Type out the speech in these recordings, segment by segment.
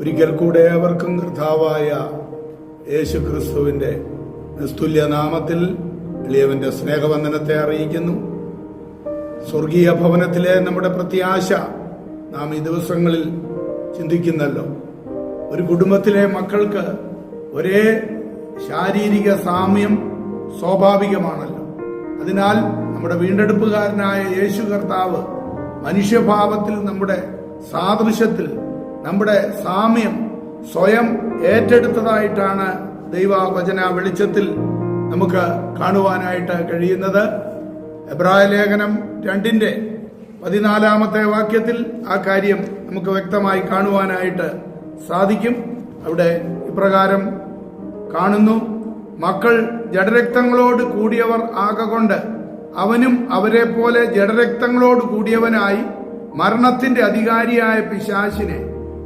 ഒരിക്കൽ കൂടെ അവർക്കും കർത്താവായ യേശു ക്രിസ്തുവിന്റെ നിസ്തുല്യ നാമത്തിൽ എളിയവന്റെ സ്നേഹവന്ദനത്തെ അറിയിക്കുന്നു. സ്വർഗീയ ഭവനത്തിലെ നമ്മുടെ പ്രത്യാശ നാം ഈ ദിവസങ്ങളിൽ ചിന്തിക്കുന്നല്ലോ. ഒരു കുടുംബത്തിലെ മക്കൾക്ക് ഒരേ ശാരീരിക സാമ്യം സ്വാഭാവികമാണല്ലോ. അതിനാൽ നമ്മുടെ വീണ്ടെടുപ്പുകാരനായ യേശു കർത്താവ് മനുഷ്യഭാവത്തിൽ നമ്മുടെ സാദൃശ്യത്തിൽ നമ്മുടെ സാമ്യം സ്വയം ഏറ്റെടുത്തതായിട്ടാണ് ദൈവവചന വെളിച്ചത്തിൽ നമുക്ക് കാണുവാനായിട്ട് കഴിയുന്നത്. എബ്രായ ലേഖനം രണ്ടിന്റെ പതിനാലാമത്തെ വാക്യത്തിൽ ആ കാര്യം നമുക്ക് വ്യക്തമായി കാണുവാനായിട്ട് സാധിക്കും. അവിടെ ഇപ്രകാരം കാണുന്നു മക്കൾ ജഡരക്തങ്ങളോട് കൂടിയവർ ആകൊണ്ട് അവനും അവരെ പോലെ ജഡരക്തങ്ങളോട് കൂടിയവനായി മരണത്തിന്റെ അധികാരിയായ പിശാശിനെ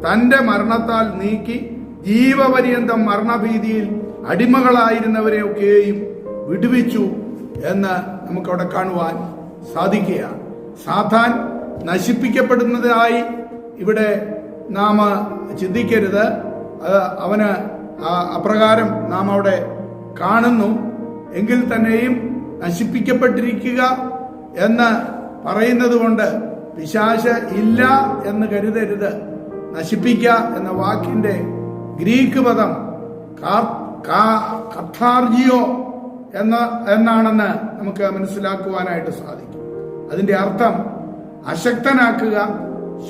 തന്റെ മരണത്താൽ നീക്കി ജീവപര്യന്തം മരണഭീതിയിൽ അടിമകളായിരുന്നവരെ ഒക്കെയും വിടുവിച്ചു എന്ന് നമുക്കവിടെ കാണുവാൻ സാധിക്കുകയാണ്. സാധാൻ നശിപ്പിക്കപ്പെടുന്നതായി ഇവിടെ നാം ചിന്തിക്കരുത്. അവന് അപ്രകാരം നാം അവിടെ കാണുന്നു. എങ്കിൽ തന്നെയും നശിപ്പിക്കപ്പെട്ടിരിക്കുക എന്ന് പറയുന്നത് കൊണ്ട് പിശാശ ഇല്ല എന്ന് കരുതരുത്. നശിപ്പിക്ക എന്ന വാക്കിന്റെ ഗ്രീക്ക് പദം കഥാർജിയോ എന്ന എന്നാണെന്ന് നമുക്ക് മനസ്സിലാക്കുവാനായിട്ട് സാധിക്കും. അതിന്റെ അർത്ഥം അശക്തനാക്കുക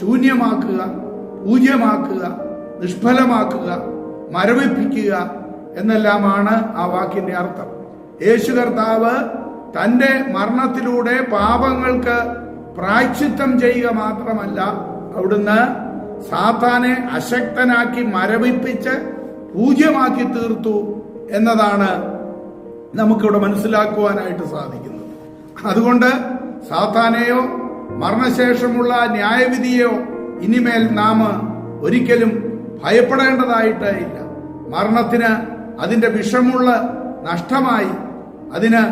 ശൂന്യമാക്കുക പൂജ്യമാക്കുക നിഷ്ഫലമാക്കുക മരവിപ്പിക്കുക എന്നെല്ലാമാണ് ആ വാക്കിന്റെ അർത്ഥം. യേശു കർത്താവ് തന്റെ മരണത്തിലൂടെ പാപങ്ങൾക്ക് പ്രായച്ചിത്തം ചെയ്യുക മാത്രമല്ല അവിടുന്ന് സാത്താനെ അശക്തനാക്കി മരവിപ്പിച്ച് പൂജ്യമാക്കി തീർത്തു എന്നതാണ് നമുക്കിവിടെ മനസ്സിലാക്കുവാനായിട്ട് സാധിക്കുന്നത്. അതുകൊണ്ട് സാത്താനെയോ മരണശേഷമുള്ള ന്യായവിധിയോ ഇനിമേൽ നാം ഒരിക്കലും ഭയപ്പെടേണ്ടതായിട്ട് ഇല്ല. മരണത്തിന് അതിന്റെ വിഷമുള്ള നഷ്ടമായി അതിന്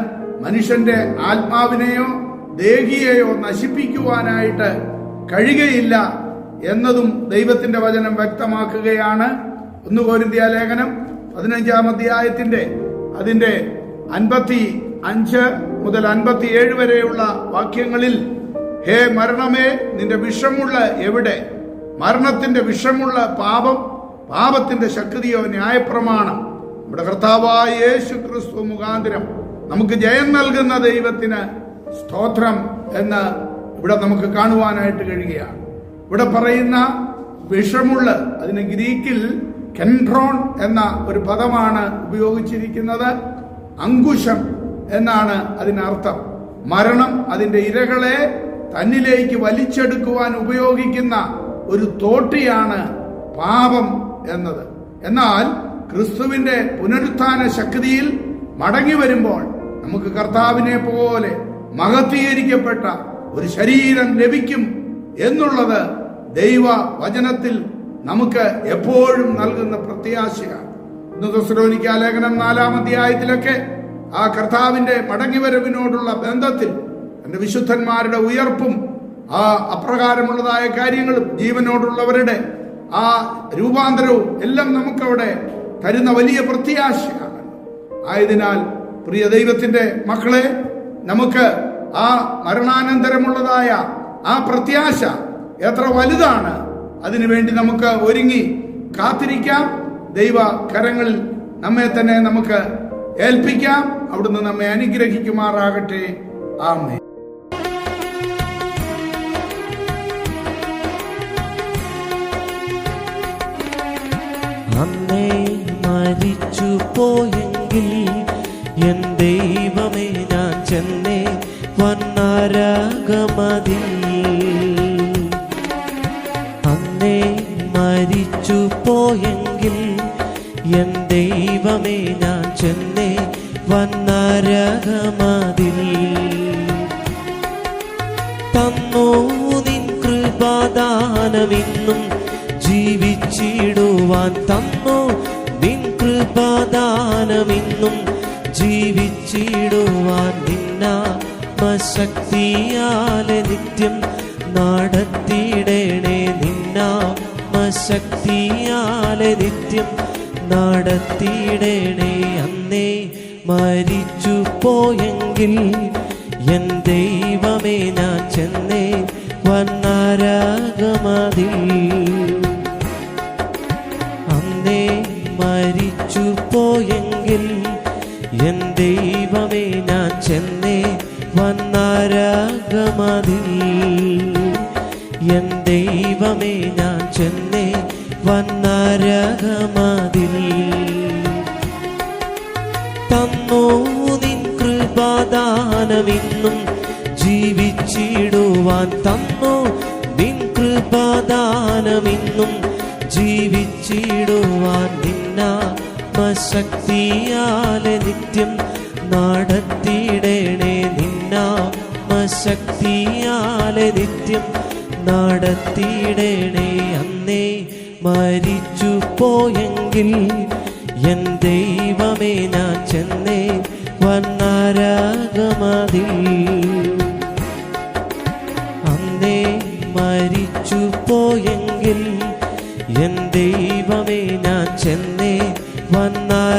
മനുഷ്യന്റെ ആത്മാവിനെയോ ദേഹിയെയോ നശിപ്പിക്കുവാനായിട്ട് കഴിയുകയില്ല എന്നതും ദൈവത്തിന്റെ വചനം വ്യക്തമാക്കുകയാണ്. ഒന്ന് കോരിന്ത്യ ലേഖനം പതിനഞ്ചാം അധ്യായത്തിന്റെ അതിന്റെ അൻപത്തി അഞ്ച് മുതൽ അൻപത്തി ഏഴ് വരെയുള്ള വാക്യങ്ങളിൽ ഹേ മരണമേ നിന്റെ വിഷമുള്ള എവിടെ? മരണത്തിന്റെ വിഷമുള്ള പാപം പാപത്തിന്റെ ശക്തിയോ ന്യായപ്രമാണം. നമ്മുടെ കർത്താവായ യേശു ക്രിസ്തു മുഖാന്തരം നമുക്ക് ജയം നൽകുന്ന ദൈവത്തിന് സ്തോത്രം എന്ന് ഇവിടെ നമുക്ക് കാണുവാനായിട്ട് കഴിയുകയാണ്. ഇവിടെ പറയുന്ന വിഷമുള്ള അതിന് ഗ്രീക്കിൽ കെൻട്രോൺ എന്ന ഒരു പദമാണ് ഉപയോഗിച്ചിരിക്കുന്നത്. അങ്കുശം എന്നാണ് അതിനർത്ഥം. മരണം അതിന്റെ ഇരകളെ തന്നിലേക്ക് വലിച്ചെടുക്കുവാൻ ഉപയോഗിക്കുന്ന ഒരു തോട്ടിയാണ് പാപം എന്നത്. എന്നാൽ ക്രിസ്തുവിന്റെ പുനരുത്ഥാന ശക്തിയിൽ മടങ്ങി വരുമ്പോൾ നമുക്ക് കർത്താവിനെ പോലെ മഹത്തീകരിക്കപ്പെട്ട ഒരു ശരീരം ലഭിക്കും എന്നുള്ളത് ദൈവ വചനത്തിൽ നമുക്ക് എപ്പോഴും നൽകുന്ന പ്രത്യാശയാണ്. ഇന്ന് തെസ്സലോനിക്ക ലേഖനം നാലാം അധ്യായത്തിലൊക്കെ ആ കർത്താവിന്റെ മടങ്ങിവരവിനോടുള്ള ബന്ധത്തിൽ എന്റെ വിശുദ്ധന്മാരുടെ ഉയർപ്പും ആ അപ്രകാരമുള്ളതായ കാര്യങ്ങളും ജീവനോടുള്ളവരുടെ ആ രൂപാന്തരവും എല്ലാം നമുക്കവിടെ തരുന്ന വലിയ പ്രത്യാശയാണ്. ആയതിനാൽ പ്രിയ ദൈവത്തിന്റെ മക്കളെ നമുക്ക് ആ മരണാനന്തരമുള്ളതായ ആ പ്രത്യാശ എത്ര വലുതാണ് അതിനുവേണ്ടി നമുക്ക് ഒരുങ്ങി കാത്തിരിക്കാം. ദൈവ കരങ്ങളിൽ നമ്മെ തന്നെ നമുക്ക് ഏൽപ്പിക്കാം. അവിടുന്ന് നമ്മെ അനുഗ്രഹിക്കുമാറാകട്ടെ. ആമേ അന്നേ മരിച്ചു പോയെങ്കിൽ എൻ ദൈവമേ ഞാൻ ചെന്നേ വന്നരകമതി അന്നേ മരിച്ചു പോയെങ്കിൽ എൻ ദൈവമേ ഞാൻ ചെന്നേ വന്നരകമതിൽ. തന്നോ നിൻ കൃപാദാനമിന്നും ജീവിച്ചിടുവാൻ. തന്നോ നിൻ കൃപാദാനമിന്നും ജീവിച്ചിടുവാൻ. നിന്നാത്മശക്തിയാലെ നിത്യം നടത്തിയിടണേ നിന്നാത്മശക്തിയാലെ നിത്യം നടത്തിയിടണേ അന്നേ മരിച്ചു പോയെങ്കിൽ എൻ ദൈവമേ ഞാൻ ചെന്നേ വന്നാരാഗമതിൽ എൻ ദൈവമേ ഞാൻ ചെന്നേ വന്നാരാഗമതിൽ തന്നോ നിൻ കൃപാദാനമിന്നും ജീവിച്ചിടുവാൻ. തന്നോ നിൻ കൃപാദാനമിന്നും ജീവിച്ചിടുവാൻ. നിന്നാമശക്തിയാലെ നിത്യം നടത്തിയിടേണേ. നിന്നാമശക്തിയാലെ നിത്യം നടത്തിയിടണേ അന്നേ. മരിച്ചു പോയെങ്കിൽ എൻ ദൈവമേ ഞാൻ ചെന്നേ. വന്നാരാഗമതിൽ അന്നേ മരിച്ചു പോയെങ്കിൽ എൻ ദൈവമേ ഞാൻ ചെന്നേ. വന്നാരാഗമതിൽ